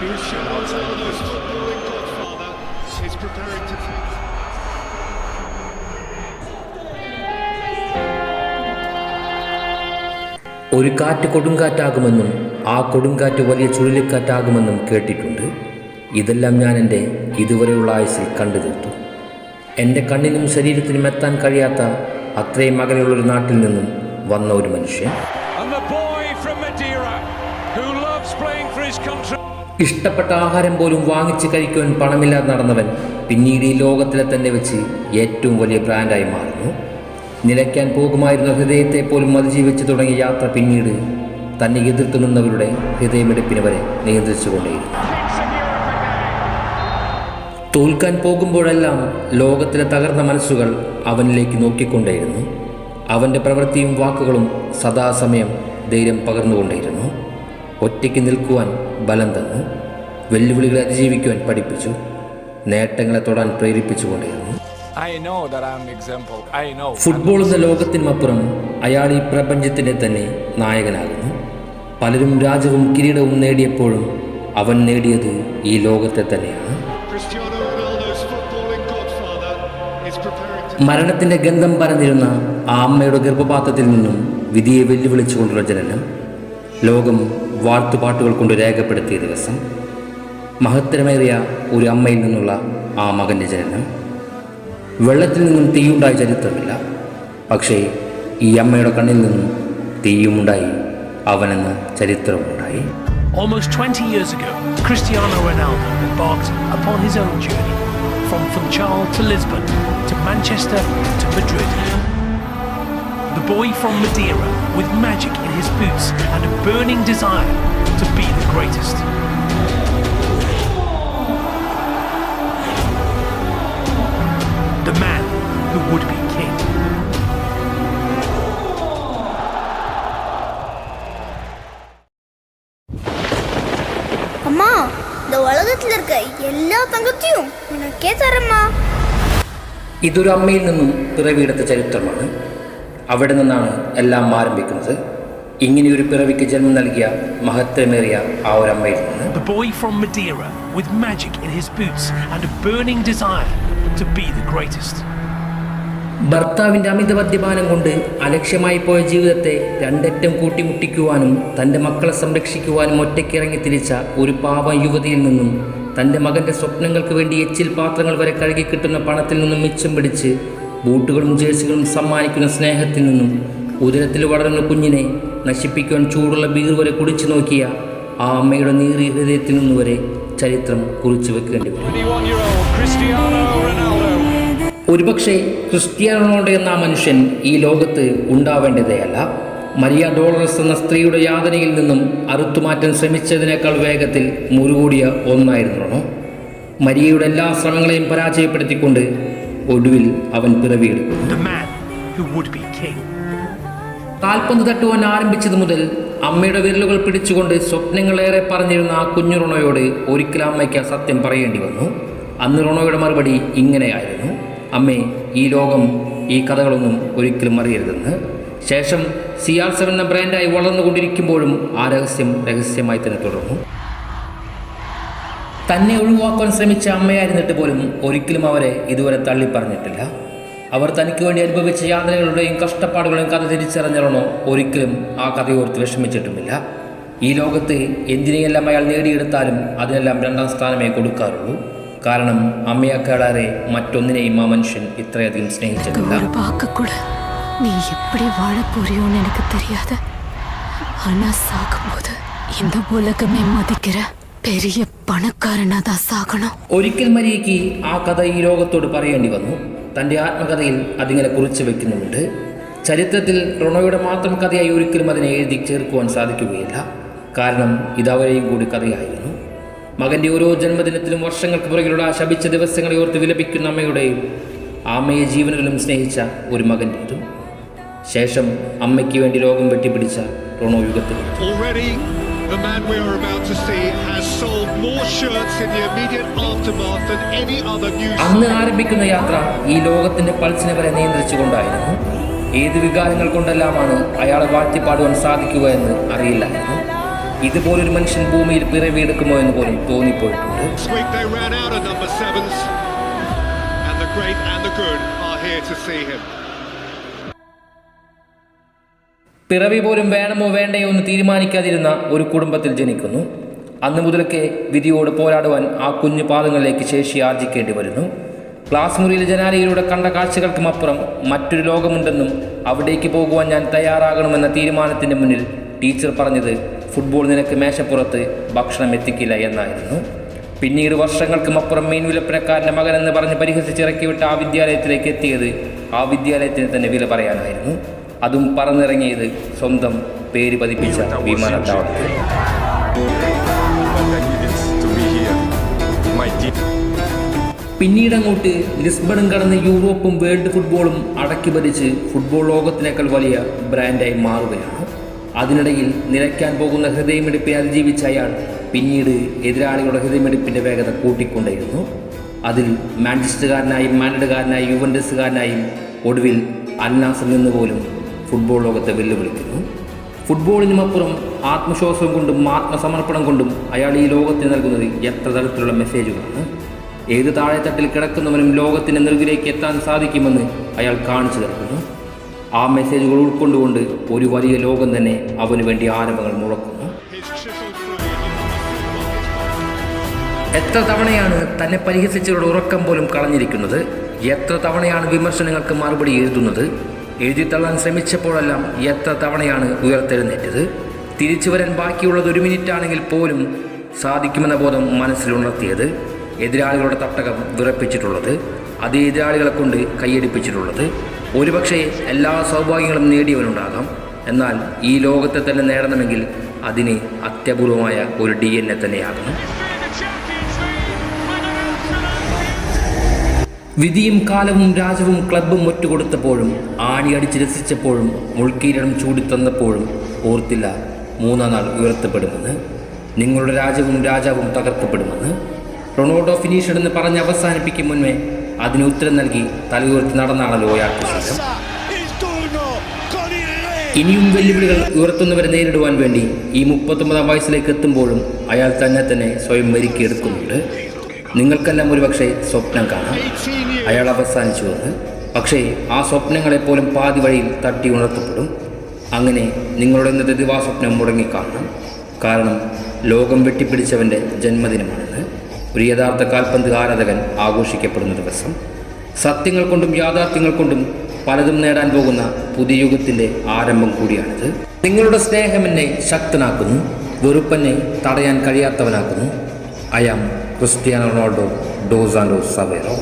Cristiano Ronaldo's footballing godfather is preparing to take. ഒരു കാറ്റ് കൊടുങ്കാറ്റാകുമെന്നും ആ കൊടുങ്കാറ്റ് വലിയ ചുഴലിക്കാറ്റാകുമെന്നും കേട്ടിട്ടുണ്ട് ഇതെല്ലാം ഞാൻ എന്റെ ഇതുവരെയുള്ള ആയുസിൽ കണ്ടു തീർത്തു എന്റെ കണ്ണിനും ശരീരത്തിനും എത്താൻ കഴിയാത്ത അത്രയും അകലെയുള്ളൊരു നാട്ടിൽ നിന്നും വന്ന ഒരു മനുഷ്യൻ And the boy from Madeira, who loves playing for his country. ഇഷ്ടപ്പെട്ട ആഹാരം പോലും വാങ്ങിച്ച് കഴിക്കുവാൻ പണമില്ലാതെ നടന്നവൻ പിന്നീട് ഈ ലോകത്തിലെ തന്നെ വെച്ച് ഏറ്റവും വലിയ ബ്രാൻഡായി മാറുന്നു. നിലയ്ക്കാൻ പോകുമായിരുന്ന ഹൃദയത്തെ പോലും അതിജീവിച്ച് തുടങ്ങിയ യാത്ര പിന്നീട് തന്നെ എതിർത്തു നിന്നവരുടെ ഹൃദയമെടുപ്പിന് വരെ നിയന്ത്രിച്ചുകൊണ്ടേയിരുന്നു. തോൽക്കാൻ പോകുമ്പോഴെല്ലാം ലോകത്തിലെ തകർന്ന മനസ്സുകൾ അവനിലേക്ക് നോക്കിക്കൊണ്ടേയിരുന്നു. അവന്റെ പ്രവൃത്തിയും വാക്കുകളും സദാസമയം ധൈര്യം പകർന്നുകൊണ്ടേയിരുന്നു. ഒറ്റയ്ക്ക് നിൽക്കുവാൻ ബലം തന്നു വെല്ലുവിളികളെ അതിജീവിക്കുവാൻ പഠിപ്പിച്ചു നേട്ടങ്ങളെ തൊടാൻ പ്രേരിപ്പിച്ചുകൊണ്ടിരുന്നു I know that I'm example. I know. Football എന്ന ലോകത്തിനുമപ്പുറം അയാൾ ഈ പ്രപഞ്ചത്തിന്റെ തന്നെ നായകനാകുന്നു പലരും രാജവും കിരീടവും നേടിയപ്പോഴും അവൻ നേടിയത് ഈ ലോകത്തെ തന്നെയാണ്. മരണത്തിന്റെ ഗന്ധം പരന്നിരുന്ന ആ അമ്മയുടെ ഗർഭപാത്രത്തിൽ നിന്നും വിധിയെ വെല്ലുവിളിച്ചുകൊണ്ടുള്ള ജനനം ലോകം വാഴ്ത്തുപാട്ടുകൾ കൊണ്ട് രേഖപ്പെടുത്തിയ ദിവസം മഹത്തരമേറിയ ഒരു അമ്മയിൽ നിന്നുള്ള ആ മകന്റെ ജനനം. വെള്ളത്തിൽ നിന്നും തീയുണ്ടായ ചരിത്രമില്ല. പക്ഷേ ഈ അമ്മയുടെ കണ്ണിൽ നിന്നും തീയുമുണ്ടായി. അവനെന്ന ചരിത്രമുണ്ടായി. Almost 20 years ago, Cristiano Ronaldo embarked upon his own journey from Funchal to Lisbon to Manchester to Madrid. The boy from Madeira with magic in his boots and a burning desire to be the greatest. The man who would be king. அம்மா இந்த உலகத்துல இருக்க எல்லா தங்கத்தையும் உனக்கே தரம்மா ഇതൊരു അമ്മയിൽ നിന്നും പിറവിയെടുത്ത ചരിത്രമാണ് അവിടെ നിന്നാണ് എല്ലാം ആരംഭിക്കുന്നത് ഇങ്ങനെയൊരു പിറവിക്ക് ജന്മം നൽകിയ മഹത്വമേറിയ ആ ഒരു അമ്മയിൽ നിന്ന് The boy from Madeira with magic in his boots and a burning desire to be the greatest. ഭർത്താവിന്റെ അമിത മദ്യപാനം കൊണ്ട് അലക്ഷ്യമായി പോയ ജീവിതത്തെ രണ്ടറ്റം കൂട്ടിമുട്ടിക്കുവാനും തന്റെ മക്കളെ സംരക്ഷിക്കുവാനും ഒറ്റയ്ക്കിറങ്ങി തിരിച്ച ഒരു പാവ യുവതിയിൽ നിന്നും തന്റെ മകന്റെ സ്വപ്നങ്ങൾക്ക് വേണ്ടി എച്ചിൽ പാത്രങ്ങൾ വരെ കഴുകി കിട്ടുന്ന പണത്തിൽ നിന്നും മിച്ചം പിടിച്ച് ബൂട്ടുകളും ജേഴ്സികളും സമ്മാനിക്കുന്ന സ്നേഹത്തിൽ നിന്നും ഉദരത്തിൽ വളരുന്ന കുഞ്ഞിനെ നശിപ്പിക്കുവാൻ ചൂടുള്ള ബീർ വരെ കുടിച്ചു നോക്കിയ ആ അമ്മയുടെ നീറി ഹൃദയത്തിൽ നിന്ന് വരെ ചരിത്രം കുറിച്ചു വെക്കേണ്ടി വരും 21 year old Cristiano Ronaldo. ഒരുപക്ഷെ ക്രിസ്ത്യാനോ റൊണാൾഡോ എന്ന മനുഷ്യൻ ഈ ലോകത്ത് ഉണ്ടാവേണ്ടതേയല്ല മരിയ ഡോളറസ് എന്ന സ്ത്രീയുടെ യാതനയിൽ നിന്നും അറുത്തുമാറ്റാൻ ശ്രമിച്ചതിനേക്കാൾ വേഗത്തിൽ മുറുകൂടിയ ഒന്നായിരുന്നു മരിയയുടെ എല്ലാ ശ്രമങ്ങളെയും പരാജയപ്പെടുത്തിക്കൊണ്ട് ഒടുവിൽ അവൻ പിറവിയെടുക്കുന്നു king. കാൽപന്ത് തട്ടുവാൻ ആരംഭിച്ചത് മുതൽ അമ്മയുടെ വിരലുകൾ പിടിച്ചുകൊണ്ട് സ്വപ്നങ്ങളേറെ പറഞ്ഞിരുന്ന ആ കുഞ്ഞു റൊണോയോട് ഒരിക്കലും അമ്മയ്ക്ക് ആ സത്യം പറയേണ്ടി വന്നു. അന്ന് റൊണോയുടെ മറുപടി ഇങ്ങനെയായിരുന്നു. അമ്മേ ഈ ലോകം ഈ കഥകളൊന്നും ഒരിക്കലും അറിയരുതെന്ന് ശേഷം സിയാൽ സെവൻ എന്ന ബ്രാൻഡായി വളർന്നുകൊണ്ടിരിക്കുമ്പോഴും ആ രഹസ്യം രഹസ്യമായി തന്നെ തുടർന്നു. തന്നെ ഒഴിവാക്കാൻ ശ്രമിച്ച അമ്മയായിരുന്നിട്ട് പോലും ഒരിക്കലും അവരെ ഇതുവരെ തള്ളി പറഞ്ഞിട്ടില്ല അവർ തനിക്ക് വേണ്ടി അനുഭവിച്ച യാതനകളുടെയും കഷ്ടപ്പാടുകളുടെയും കഥ തിരിച്ചറിഞ്ഞിറണോ ഒരിക്കലും ആ കഥയോർത്ത് വിഷമിച്ചിട്ടുമില്ല ഈ ലോകത്ത് എന്തിനെയെല്ലാം അയാൾ നേടിയെടുത്താലും അതിനെല്ലാം രണ്ടാം സ്ഥാനമേ കൊടുക്കാറുള്ളൂ കാരണം അമ്മയേക്കാളേറെ മറ്റൊന്നിനെയും ആ മനുഷ്യൻ ഇത്രയധികം സ്നേഹിച്ചിട്ടില്ല ஒரு பார்க்க கூட நீ எப்படி வாழ போறியோன்னு எனக்கு தெரியாது ஆனா சாகும்போது இந்த உலகமே மதிக்கிற പെരിയ പണക്കാരനതാ ഒരിക്കൽ മരിയയ്ക്ക് ആ കഥ ഈ ലോകത്തോട് പറയേണ്ടി വന്നു. തന്റെ ആത്മകഥയിൽ അതിങ്ങനെ കുറിച്ചു വെക്കുന്നുണ്ട് ചരിത്രത്തിൽ റൊണോയുടെ മാത്രം കഥയായി ഒരിക്കലും അതിനെ എഴുതി ചേർക്കുവാൻ സാധിക്കുകയില്ല. കാരണം ഇതവരെയും കൂടി കഥയായിരുന്നു. മകന്റെ ഓരോ ജന്മദിനത്തിലും വർഷങ്ങൾക്ക് പുറകിലുള്ള ആ ശപിച്ച ദിവസങ്ങളെ ഓർത്ത് വിലപിക്കുന്ന അമ്മയുടെയും അമ്മയെ ജീവനിലും സ്നേഹിച്ച ഒരു മകന്റേതും ശേഷം അമ്മയ്ക്ക് വേണ്ടി ലോകം വെട്ടിപ്പിടിച്ച റൊണോ യുഗത്തിലും അന്ന് ആരംഭിക്കുന്ന യാത്ര ഈ ലോകത്തിന്റെ പൾസിനെ വരെ നിയന്ത്രിച്ചുകൊണ്ടായിരുന്നു. ഏത് വികാരങ്ങൾ കൊണ്ടെല്ലാമാണ് അയാളെ വാഴ്ത്തിപ്പാടുവാൻ സാധിക്കുക എന്ന് അറിയില്ലായിരുന്നു. ഇതുപോലൊരു മനുഷ്യൻ ഭൂമിയിൽ പിറവിയെടുക്കുമോ എന്ന് പോലും തോന്നിപ്പോയിട്ടുണ്ട്. പിറവി പോലും വേണമോ വേണ്ടയോ എന്ന് തീരുമാനിക്കാതിരുന്ന ഒരു കുടുംബത്തിൽ ജനിക്കുന്നു. അന്ന് മുതലൊക്കെ വിധിയോട് പോരാടുവാൻ ആ കുഞ്ഞു പാദങ്ങളിലേക്ക് ശേഷി ആർജിക്കേണ്ടി വരുന്നു. ക്ലാസ് മുറിയിലെ ജനാലയിലൂടെ കണ്ട കാഴ്ചകൾക്കും അപ്പുറം മറ്റൊരു ലോകമുണ്ടെന്നും അവിടേക്ക് പോകുവാൻ ഞാൻ തയ്യാറാകണമെന്ന തീരുമാനത്തിന്റെ മുന്നിൽ ടീച്ചർ പറഞ്ഞത് ഫുട്ബോൾ നിനക്ക് മേശപ്പുറത്ത് ഭക്ഷണം എത്തിക്കില്ല എന്നായിരുന്നു. പിന്നീട് വർഷങ്ങൾക്കും അപ്പുറം മീൻ വിലപ്പനക്കാരന്റെ മകനെന്ന് പറഞ്ഞ് പരിഹസിച്ചിറക്കി വിട്ട ആ വിദ്യാലയത്തിലേക്ക് എത്തിയത് ആ വിദ്യാലയത്തിന് തന്നെ വില പറയാനായിരുന്നു. അതും പറന്നിറങ്ങിയത് സ്വന്തം പേര് പതിപ്പിച്ച വിമാനത്താവളത്തിൽ. പിന്നീട് അങ്ങോട്ട് ലിസ്ബണും കടന്ന് യൂറോപ്പും വേൾഡ് ഫുട്ബോളും അടക്കി ഭരിച്ച് ഫുട്ബോൾ ലോകത്തിനേക്കാൾ വലിയ ബ്രാൻഡായി മാറുകയാണ്. അതിനിടയിൽ നിലയ്ക്കാൻ പോകുന്ന ഹൃദയമിടിപ്പെ അതിജീവിച്ച അയാൾ പിന്നീട് എതിരാളികളുടെ ഹൃദയമിടിപ്പിന്റെ വേഗത കൂട്ടിക്കൊണ്ടേയിരുന്നു. അതിൽ മാഞ്ചസ്റ്ററുകാരനായും മാനഡുകാരനായും യുവൻഡസുകാരനായും ഒടുവിൽ അൽനാസിൽ നിന്ന് പോലും ഫുട്ബോൾ ലോകത്തെ വെല്ലുവിളിക്കുന്നു. ഫുട്ബോളിനുമപ്പുറം ആത്മവിശ്വാസം കൊണ്ടും ആത്മസമർപ്പണം കൊണ്ടും അയാൾ ഈ ലോകത്തിന് നൽകുന്നത് എത്ര തരത്തിലുള്ള മെസ്സേജുകളാണ്? ഏത് താഴെത്തട്ടിൽ കിടക്കുന്നവനും ലോകത്തിന്റെ നെറുകിലേക്ക് എത്താൻ സാധിക്കുമെന്ന് അയാൾ കാണിച്ചു തരുന്നു. ആ മെസ്സേജുകൾ ഉൾക്കൊണ്ടുകൊണ്ട് ഒരു വലിയ ലോകം തന്നെ അവന് വേണ്ടി ആരംഭങ്ങൾ മുഴക്കുന്നു. എത്ര തവണയാണ് തന്നെ പരിഹസിച്ചവരുടെ ഉറക്കം പോലും കളഞ്ഞിരിക്കുന്നത്? എത്ര തവണയാണ് വിമർശനങ്ങൾക്ക് മറുപടി എഴുതുന്നത്? എഴുതിത്തള്ളാൻ ശ്രമിച്ചപ്പോഴെല്ലാം എത്ര തവണയാണ് ഉയർത്തെഴുന്നേറ്റത്? തിരിച്ചു വരാൻ ബാക്കിയുള്ളത് ഒരു മിനിറ്റ് ആണെങ്കിൽ പോലും സാധിക്കുമെന്ന ബോധം മനസ്സിലുണർത്തിയത് എതിരാളികളുടെ തട്ടകം വിറപ്പിച്ചിട്ടുള്ളത് അതേ എതിരാളികളെ കൊണ്ട് കൈയടിപ്പിച്ചിട്ടുള്ളത്. ഒരുപക്ഷെ എല്ലാ സൗഭാഗ്യങ്ങളും നേടിയവനുണ്ടാകാം. എന്നാൽ ഈ ലോകത്തെ തന്നെ നേടണമെങ്കിൽ അതിന് അത്യപൂർവമായ ഒരു ഡി എൻ എ തന്നെയാകണം. വിധിയും കാലവും രാജവും ക്ലബും ഒറ്റുകൊടുത്തപ്പോഴും ആണിയടിച്ച് രസിച്ചപ്പോഴും മുൾക്കീരണം ചൂടിത്തന്നപ്പോഴും ഓർത്തില്ല മൂന്നാം നാൾ ഉയർത്തപ്പെടുമെന്ന് നിങ്ങളുടെ രാജവും രാജാവും തകർക്കപ്പെടുമെന്ന്. റൊണാൾഡോ ഫിനിഷ് എന്ന് പറഞ്ഞ് അവസാനിപ്പിക്കും മുൻപേ. അതിന് ഉത്തരം നൽകി തലയുയർത്തി നടന്നാണല്ലോ ഇനിയും വെല്ലുവിളികൾ ഉയർത്തുന്നവരെ നേരിടുവാൻ വേണ്ടി ഈ മുപ്പത്തൊമ്പതാം വയസ്സിലേക്ക് എത്തുമ്പോഴും അയാൾ തന്നെ തന്നെ സ്വയം മെരുക്കിയെടുക്കുന്നുണ്ട്. നിങ്ങൾക്കെല്ലാം ഒരുപക്ഷെ സ്വപ്നം കാണാം. അയാൾ അവസാനിച്ചു വന്ന് പക്ഷേ ആ സ്വപ്നങ്ങളെപ്പോലും പാതി വഴിയിൽ തട്ടി ഉണർത്തപ്പെടും. അങ്ങനെ നിങ്ങളുടെ ഇന്നത്തെ ദിവാസ്വപ്നം മുടങ്ങിക്കാണണം കാരണം ലോകം വെട്ടിപ്പിടിച്ചവന്റെ ജന്മദിനമാണെന്ന്. ഒരു യഥാർത്ഥ കാൽപന്ത് ആരാധകൻ ആഘോഷിക്കപ്പെടുന്ന ദിവസം സത്യങ്ങൾ കൊണ്ടും യാഥാർത്ഥ്യങ്ങൾ കൊണ്ടും പലതും നേടാൻ പോകുന്ന പുതിയ യുഗത്തിന്റെ ആരംഭം കൂടിയാണിത്. നിങ്ങളുടെ സ്നേഹം എന്നെ ശക്തനാക്കുന്നു വെറുപ്പെന്നെ തടയാൻ കഴിയാത്തവനാക്കുന്നു. I am Cristiano Ronaldo dos Santos Aveiro.